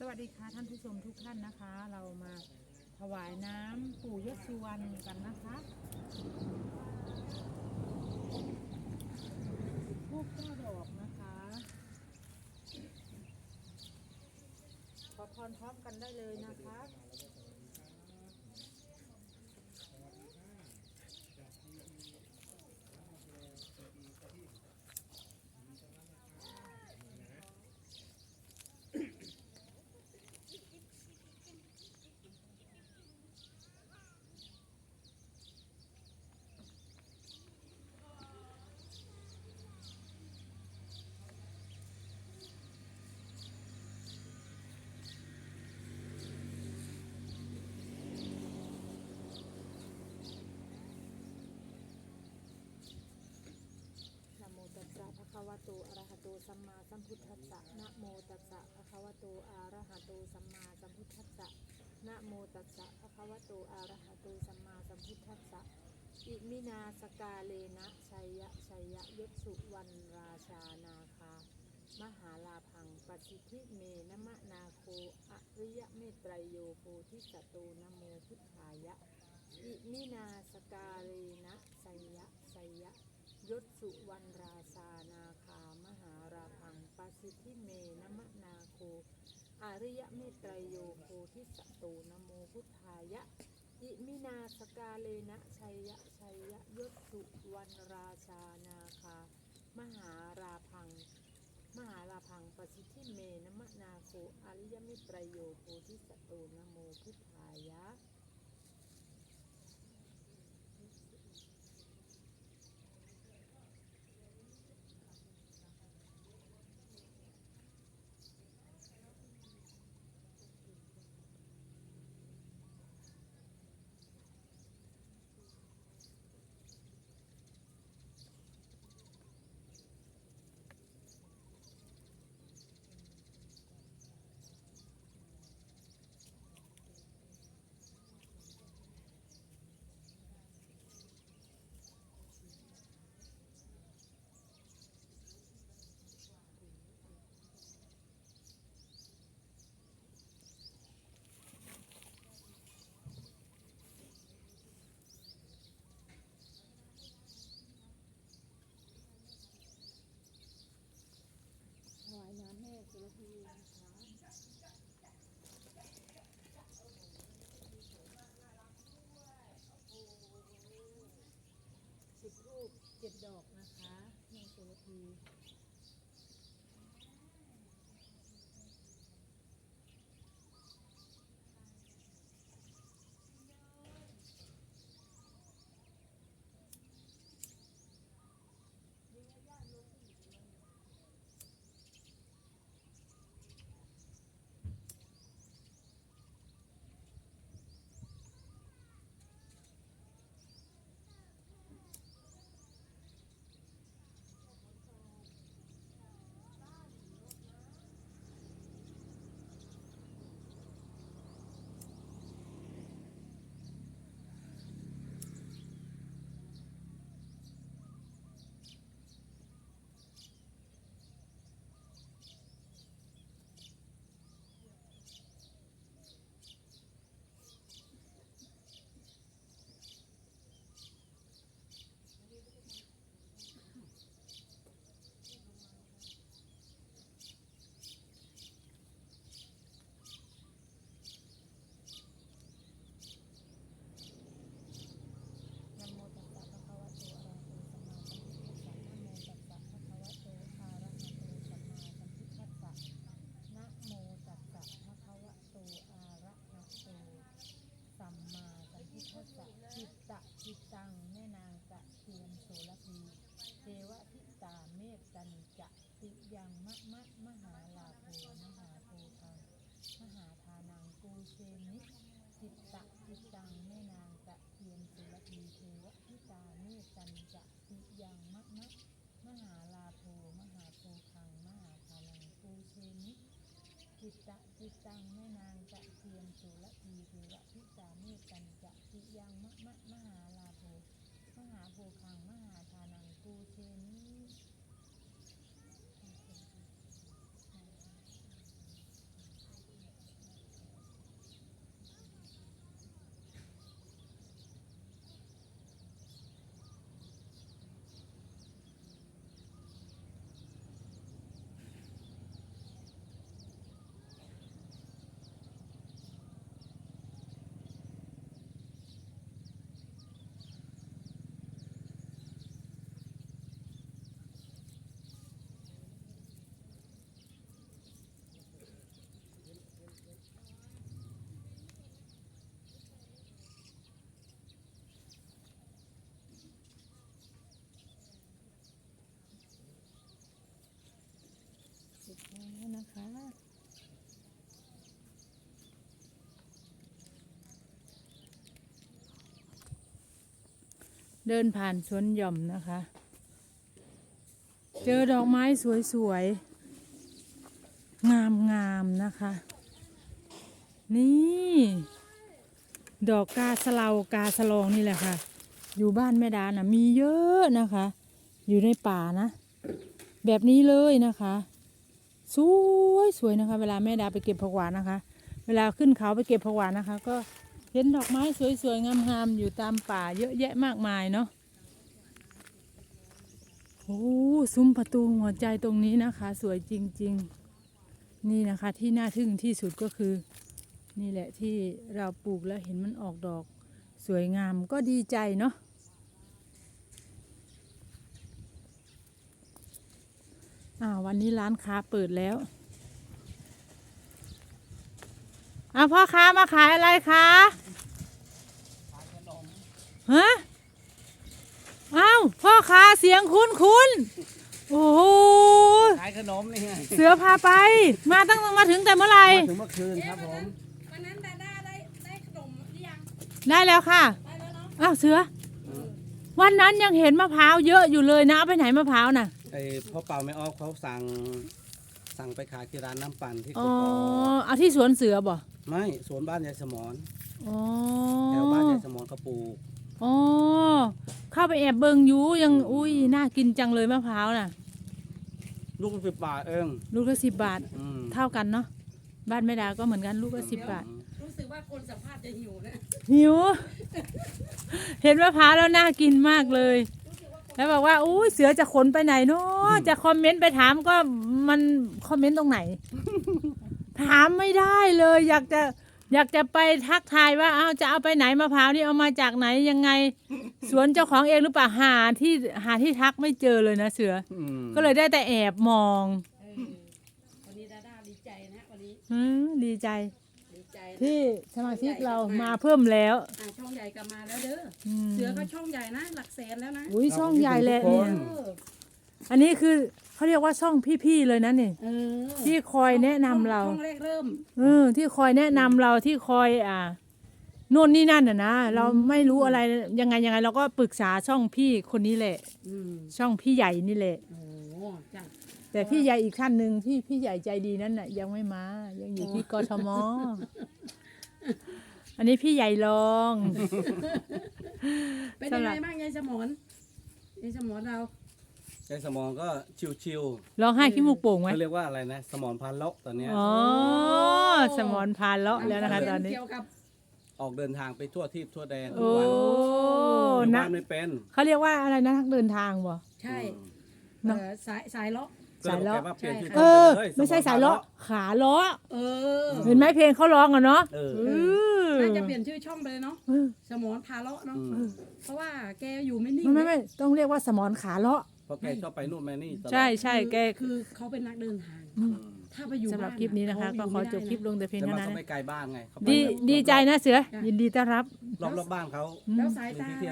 สวัสดีค่ะท่านผู้ชมทุกท่านนะคะ เรามาถวายน้ำปู่ยศสุวรรณกันนะคะทูบเก้าดอกนะคะขอพรพร้อมกันได้เลยนะคะ คะวะโตอะระหะโตสัมมาสัมพุทธัสสะนะโมตัสสะภะคะวะโตอะระหะโตสัมมาสัมพุทธัสสะนะโมตัสสะภะคะวะโตอะระหะโตสัมมาสัมพุทธัสสะอิมินาสกาเลนะชัยยะชัยยะยศสุวรรณราชานาคามหาลาพังปสิทธิเมนะมะนาโคอริยเมตไตรโยโพธิสตโตนะโมพุทธายะ อิมินาสกาเลนะชัยยะชัยยะยศสุวรรณราชานาคามหาราพังป สิทธิเมนมะนาโคอริยเมตรโยโพธิสโตนโมพุทธายะ อิมินาสกาเลนะชัยยะชัยยะยศสุวรรณราชานาคา มหาราพัง มหาราพังปสิทธิเมนมะนาโคอริยเมตรโยโพธิสโตนโมพุทธายะ รูปเจ็ดดอกนะคะแม่สุรพีนะโมตัสสะภะคะวะโตอะระหะโตสัมมาสัมพุทธัสสะนะโมตัสสะภะคะวะโตอะระหะโตสัมมาสัมพุทธัสสะนะโมตัสสะภะคะวะโตอะระหะโตสัมมาสัมพุทธัสสะจิตตะจิตตังแม่นางตะเทียนโสระพีเท วทิตาเมตตันจะติยังมะมะมหาลาโภมหาโพคังมหาทานังกูเชมิจิตตะจิตตังแม่นางตะเทียนสุรพีเทวทิตาเมตตันจะติยังมะมะมหาลาโภมหาโพคังมหาทานังปูเชมิจิตตะจิตตังแม่นางจะเทียนสุรพีเทวทิตาเมตตันจะติยังมะมะมหาลาโภมหาโพคังมหา ปูเชมิ แล้วนะคะ เดินผ่านสวนหย่อมนะคะ เจอดอกไม้สวยๆ งามๆนะคะ นี่ ดอกกาสเลากาสลองนี่แหละค่ะ อยู่บ้านแม่ดานะมีเยอะนะคะ อยู่ในป่านะ แบบนี้เลยนะคะสวยสวยนะคะ เวลาแม่ดาไปเก็บผักหวานนะคะ เวลาขึ้นเขาไปเก็บผักหวานนะคะ ก็ เห็นดอกไม้สวยๆงามๆอยู่ตามป่าเยอะแยะมากมายเนาะโอ้ซุ้มประตูหัวใจตรงนี้นะคะ สวยจริง ๆ นี่นะคะที่น่าทึ่งที่สุดก็คือ นี่แหละที่เราปลูกแล้วเห็นมันออกดอก สวยงามก็ดีใจเนาะอ่าวันนี้ร้านค้าเปิดแล้ว อ่าพ่อค้ามาขายอะไรคะฮะอ้าวพ่อค้าเสียงคุ้นคุ้นๆโอ้โหขายขนมนี่ไงเสือพาไป มาตั้งมาถึงแต่เมื่อไหร่มาถึงเมื่อคืนครับผมวันนั้นดาด้าได้ได้ขนมหรือยังได้แล้วค่ะได้แล้วเนาะอ้าวเสือ วันนั้นยังเห็นมะพร้าวเยอะอยู่เลยนะเอาไปไหนมะพร้าวน่ะไอ้พ่อเป่าไม่ออกเขาสั่งสั่งไปขายที่ร้านน้ำปั่นที่กอ๋อกอกเอาที่สวนเสือบ่ ไม่สวนบ้านยายสมอนอ๋อแถวบ้านยายสมอนเขาปลูกอ๋อเข้าไปแอบเบิงอยู่ยังอุ้ยน่ากินจังเลยมะพร้าวน่ะ ลูกสิบบาทเองลูกละสิบบาทอืมเท่ากันเนาะบ้านแม่ดาก็เหมือนกันลูกละสิบบาท รู้สึกว่าคนสัมภาษณ์จะหิวนะ หิว เห็นมะพร้าวแล้วน่ากินมากเลย แล้วบอกว่าอุ้ยเสือจะขนไปไหนเนาะจะคอมเมนต์ไปถามก็มันคอมเมนต์ตรงไหน ถามไม่ได้เลย อยากจะอยากจะไปทักทายว่าเอาจะเอาไปไหนมะพร้าวนี่เอามาจากไหนยังไง สวนเจ้าของเองหรือเปล่าหาที่หาที่ทักไม่เจอเลยนะเสือ อืมก็เลยได้แต่แอบมองเออวันนี้ดาด้าดีใจนะวันนี้อืมดีใจ ดีใจนะที่สมาชิกเรามาเพิ่มแล้วอ่าช่องใหญ่กลับมาแล้วเด้ออืมเสือก็ช่องใหญ่นะ หลักแสนแล้วนะอุ้ยช่องใหญ่แหละเอเนี่ยออันนี้คือ เขาเรียกว่าช่องพี่ๆเลยนะนี่ เออที่คอยแนะนำเรา ช่องแรกเริ่ม เออที่คอยแนะนำเราที่คอยอ่าโน่นนี่นั่นน่ะนะเราไม่รู้อะไรยังไงยังไง เราก็ปรึกษาช่องพี่คนนี้แหละ อืมช่องพี่ใหญ่นี่แหละ โอ้จ้ะแต่พี่ใหญ่อีกท่านหนึ่งที่พี่ใหญ่ใจดีนั่นน่ะ ยังไม่มา ยังอยู่ที่กทมอันนี้พี่ใหญ่ลองเป็นยังไงสำหรับบ้างยายสมอนยายสมอนเรา ยายสมอนก็ชิวร้องไห้ขี้มูกโป่งๆไหมเขาเรียกว่าอะไรนะ สมอนพันเลาะตอนเนี้ยอ๋อสมอนพานเลาะแล้วนะคะตอนนี้ เกี่ยวกับออกเดินทางไปทั่วทิพย์ทั่วแดนทุโอ้กวันอยู่นะบ้านไม่เป็นเขาเรียกว่าอะไรนะนักเดินทางบ่ ใช่อืมเนอะ เออสายสายเลาะก็เลยบอกแกว่าเปลี่ยนชื่อเอช่องอไปเลยไม่ใช่สายเลาะขาเลาะเออเห็นไหมเพลงเขาร้องอะเนาะเออเออน่าจะเปลี่ยนชื่อช่องไปเลยเนาะเออสมอนพาเลาะเนาะอืมเพราะว่าแกอยู่ไม่นิ่งไม่ไม่ไม่ต้องเรียกว่าสมอนขาเลาะ เพราะแกชอบไปนู่นมานี่ตลอดใช่ใช่แกคือเขาเป็นนักเดินทางอืมถ้าไปอยู่สำหรับาคลิปนี้นะคะ ก็เขาขออยู่จบคลิปลงแต่เพียงแต่เท่ามันนั้นก็ไม่ไกลบ้านไงเขาไปดีดีใจนะเสือ ยินดีต้อนรับ รอบๆบ้านเขา แล้วสายมีตาที่เที่ยว